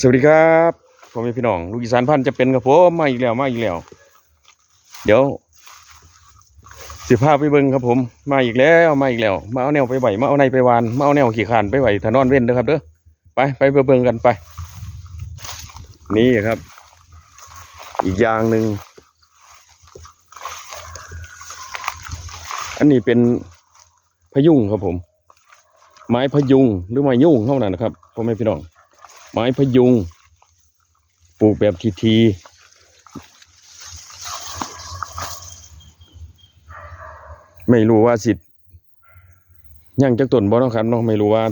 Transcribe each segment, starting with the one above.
สวัสดีครับผมพี่น้อง ลูกอีสานพันธุ์จะเป็นกับผมมาอีกแล้วมาอีกแล้ว เดี๋ยวสิพาไปเบิ่งครับผม มาอีกแล้วมาอีกแล้ว มาเอาแนวไปไหวมาเอาในไปวานมาเอาแนวขี่ขานไปไหวถนอนเว้นเด้อครับเด้อไปไปเบิ่งกันไป นี่ครับ อีกอย่างหนึ่งอันนี้เป็นพยุงครับผม ไม้พยุงหรือไม้ยุ่งเท่านั้นนะครับพ่อแม่พี่น้อง ไม้พยุง ปลูกแบบทีทีไม่รู้ว่าสิยังจักต้นบ่เนาะครับเนาะไม่รู้ว่า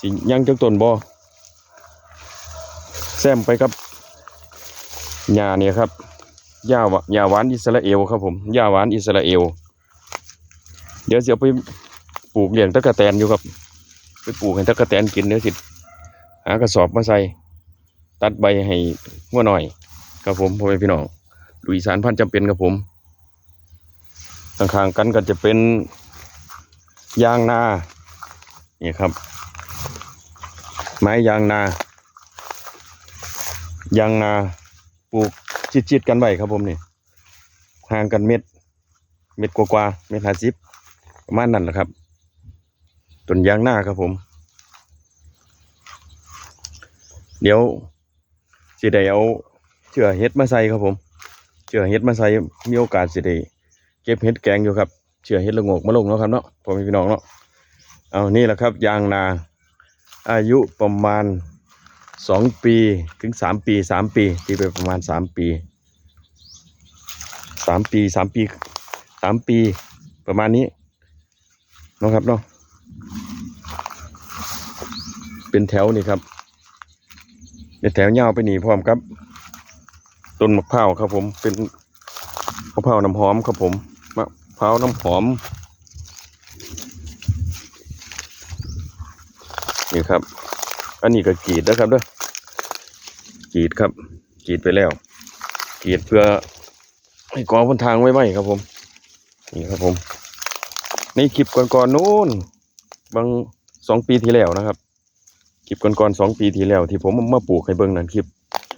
สิยังจักต้นบ่แซมไปกับหญ้าเนี่ยครับหญ้าหวะหญ้าหวานอิสราเอลครับผมหญ้าหวานอิสราเอล เดี๋ยวจะเอาไปปลูกเลี้ยงตะกะแตนอยู่ครับ ไปปลูกให้ตะกะแตนกินเดี๋ยวสิากระสอบมาใส่ตัดใบให้งัวหน่อย ครับผมพ่อแม่พี่น้องดูอีสานพันธุ์จำเป็นครับผมข้างๆกันก็จะเป็นยางนานี่ครับ ไม้ยางนายางนาปลูกจิตๆกันไว้ครับผมนี่ห่างกันเม็ด เม็ดกว่าๆเม็ดห้าสิบประมาณนั้นแหละครับต้นยางนาครับผม เดี๋ยวสิได้เอาเชือเห็ดมาใส่ครับผมเชือเห็ดมาใส่มีโอกาสสิได้เก็บเห็ดแกงอยู่ครับเชือเห็ดละงกมาลงเนาะครับเนาะพ่อม่พี่น้องเนาะเอานี่แหละครับยางนาอายุประมาณสองปีถึงสามปีสามปีที่ไปประมาณสามปีสามปีสามปีสามปีประมาณนี้เนาะครับเนาะเป็นแถวนี่ครับ เป็นแถวยาไปหนีพร้อมครับต้นมะพร้าวครับผมเป็นมะพร้าวน้ำหอมครับผมมะพร้าวน้ำหอมนี่ครับ อันนี้ก็กรีดนะครับเด้อกรีดครับกรีดไปแล้วกรีดเพื่อให้กองบนทางไว้ไหมครับผม นี่ครับผม ในคลิปก่อนๆนู้นบางสองปีที่แล้วนะครับ คลิปก่อนๆสองปีที่แล้ว ที่ผมมาปลูกให้เบิ่งนั่นคลิป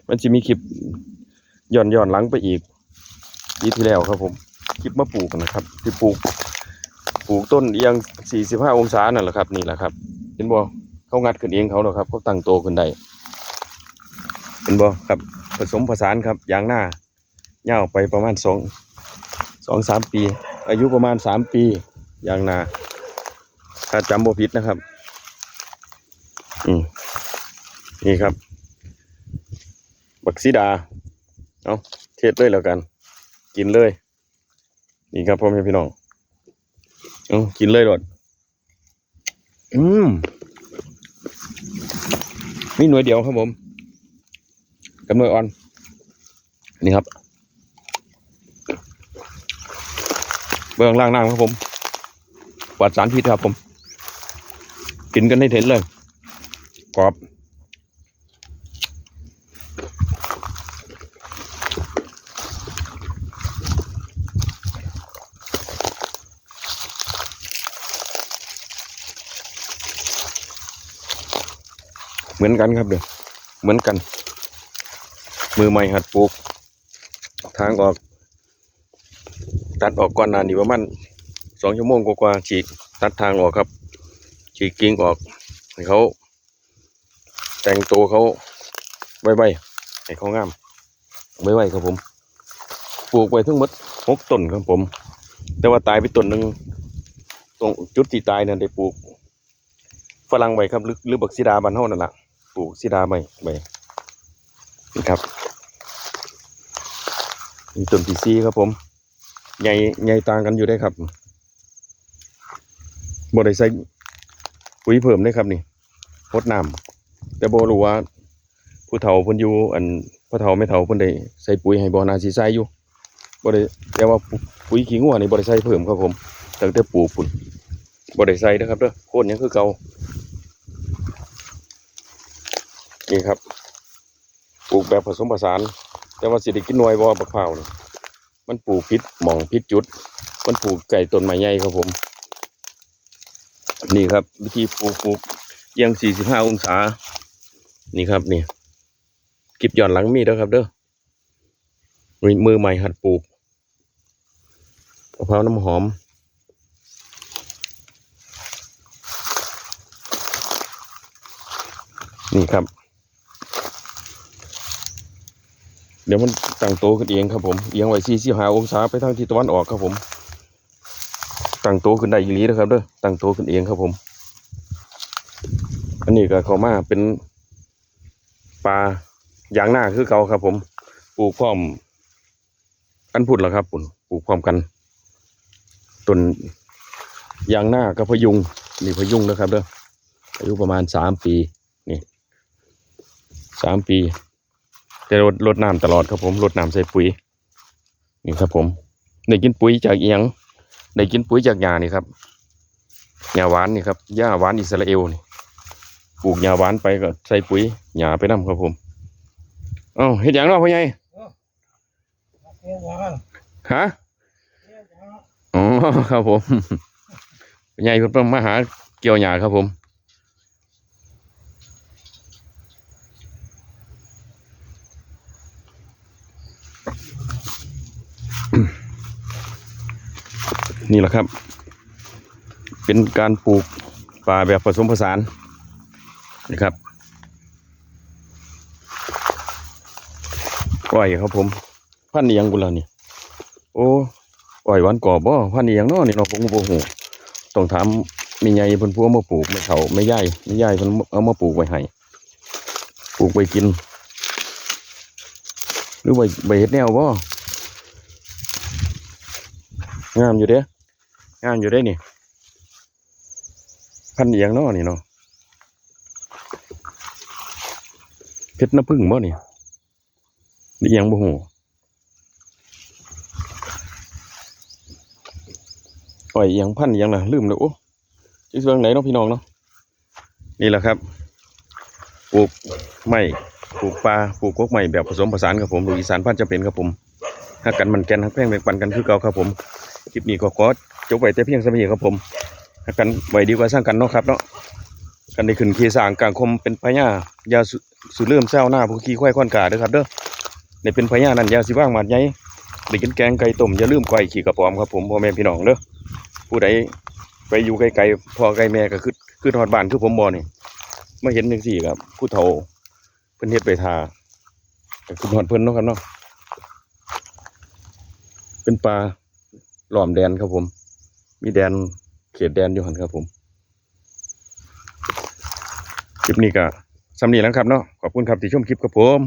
มันจะมีคลิปย้อนย้อนหลังไปอีกปีที่แล้วครับผมคลิปมาปลูกนะครับที่ปลูก ปลูกต้นเอียงสี่สิบห้าองศานั่นแหละครับนี่แหละครับเห็นบ่เขางัดขึ้นเองเขาหรอครับเขาตั้งโตขึ้นได้เห็นบ่ครับ ผสมผสานครับยางหน้ายาไปประมาณสองสองสามปี อายุประมาณสามปียางนาถ้าจำบ่ผิดนะครับ อืมนี่ครับ บักซีดา เอาเทศเลยแล้วกัน กินเลย นี่ครับพ่อแม่พี่น้อง เอากินเลยหลดอืมมีหน่วยเดียวครับผมกับหน่วยอ่อน นี่ครับ เบื้องล่างน้ำครับผมปลอดสารพิษครับผม กินกันให้เห็นเลย รอบเหมือนกันครับเด้อเหมือนกัน มือใหม่หัดปลูก ทางออก ตัดออกก่อนนานนี่ประมาณสองชั่วโมงกว่าๆฉีกตัดทางออกครับฉีกกิ่งออกให้เขา แต่งตัวเขาไว้ๆให้เขางามไว้ๆครับผมปลูกไว้ทั้งหมดหกต้นครับผม แต่ว่าตายไปต้นหนึ่งตรงจุดที่ตายนั่นได้ปลูกฝรั่งไว้ครับหรือหรือบักซีดาบานเฮานั่นแหละปลูกซีดาไว้ไว้นี่ครับมีต้นที่ซีครับผมใหญ่ใหญ่ต่างกันอยู่ได้ครับบ่ได้ใส่ปุ๋ยเพิ่มได้ครับนี่พดน้ำ แต่บ่รู้ว่าผู้เฒ่าเพิ่นอยู่อันพ่อเฒ่าแม่เฒ่าเพิ่นได้ใส่ปุ๋ยให้บ่น่าสิใส่อยู่บ่ได้แต่ว่าปุ๋ยขี้งัวนี่บ่ได้ใส่เพิ่มครับผมตั้งแต่ปลูกพุ่นบ่ได้ใส่นะครับเด้อโคนยังคือเก่านี่ครับปลูกแบบผสมผสาน แต่ว่าสิได้กินหน่วยบ่บักพร้าวนี่มันปลูกพิษหม่องพิษจุด มันปลูกไก่ต้นไม้ใหญ่ครับผม นี่ครับ วิธีปลูกปลูกเอียง45องศา นี่ครับนี่คลิปย้อนหลังมีเด้อครับเด้อมือมือใหม่หัดปลูกมะพร้าวน้ำหอม นี่ครับ เดี๋ยวมันตั้งโตขึ้นเองครับผม เอียงไว้สี่สิบห้าองศาไปทางทิศตะวันออกครับผม ตั้งโตขึ้นได้อีหลีนะครับเด้อตั้งโตขึ้นเองครับผม อันนี้ก็เข้ามาเป็น ปลายางหน้าคือเก่าครับผมปลูกพร้อมกันพุ่นแล้วครับปุ่นปลูกพร้อมกันต้นยางหน้ากับพยุงนี่พยุงนะครับเด้ออายุประมาณสามปีนี่สามปีแต่รดรดน้ำตลอดครับผมรดน้ำใส่ปุ๋ยนี่ครับผมได้กินปุ๋ยจากเอียงได้กินปุ๋ยจากหญ้านี่ครับหญ้าหวานนี่ครับหญ้าหวานอิสราเอลนี่ ปลูกหญ้าหวานไปก็ใส่ปุ๋ยหญ้าไปนํครับผมเอ้าเฮ็ดหยังเนาะพ่อใหญ่ฮะอ๋อครับผมพ่อใหญ่เพิ่นมาหาเกี่ยวหญ้าครับผมนี่แหละครับ เป็นการปลูกป่าแบบผสมผสาน นะครับก้อยครับผม พันธุ์อิหยังกุลานี่โอ้ก้อยหวานกรอบบ่พันธุ์อิหยังเนาะนี่เนาะผมก็บ่ฮู้ต้องถามมีใหญ่เพิ่นพูเอามาปลูกไม่เฒ่าไม่ใหญ่ไม่ใหญ่เพิ่นเอามาปลูกไว้ให้ปลูกไว้กิน หรือไว้ไว้เฮ็ดแนวบ่งามอยู่เด้งามอยู่ได้นี่ พันเอียงเนาะนี่เนาะ เพชรน้ำผึ้งบ่เนี่หรือเอียงบ่หูอ้อยเอียงพันเอียงล่ะลืมเลยโอ้จิเรื่องไหนเนาะพี่น้องเนาะนี่แหละครับปลูกไม้ปลูกปลาปลูกกกไม้แบบผสมผสานครับผมลูกอีสานพันธุ์จะเป็นครับผมหักกันมันแกนหักแป้งแบ่งปันกันคือเก่าครับผมคลิปนี้ก็ขอจบไว้แต่เพียงสมัยครับผมหักกันไว้ดีกว่าสร้างกันเนาะครับเนาะ กันได้ขึ้นขี่สางกลางคมเป็นพญายาสุสเริ่มเศร้าหน้าผู้ขี่ควายคอนกาเด้อครับเด้อในเป็นพญานั่นยาสิว่างหมัดใหญ่ได้กินแกงไก่ต้มอย่าลืมไก่ขี่กระป๋อมครับผมพ่อแม่พี่น้องเด้อผู้ใดไปอยู่ไกลๆพ่อไกลแม่ก็คือคือทอดบ้านคือผมบ่นี่มาเห็นจังซี่ครับ ผู้เฒ่าเพิ่นเฮ็ดไปทาก็คือทอดเพิ่นเนาะครับเนาะเป็นปลาหล้อมแดนครับผม มีแดนเขตแดนอยู่หันครับผม คลิปนี้ก็สำนีแล้วครับเนาะขอบคุณครับที่ชมคลิปกับผม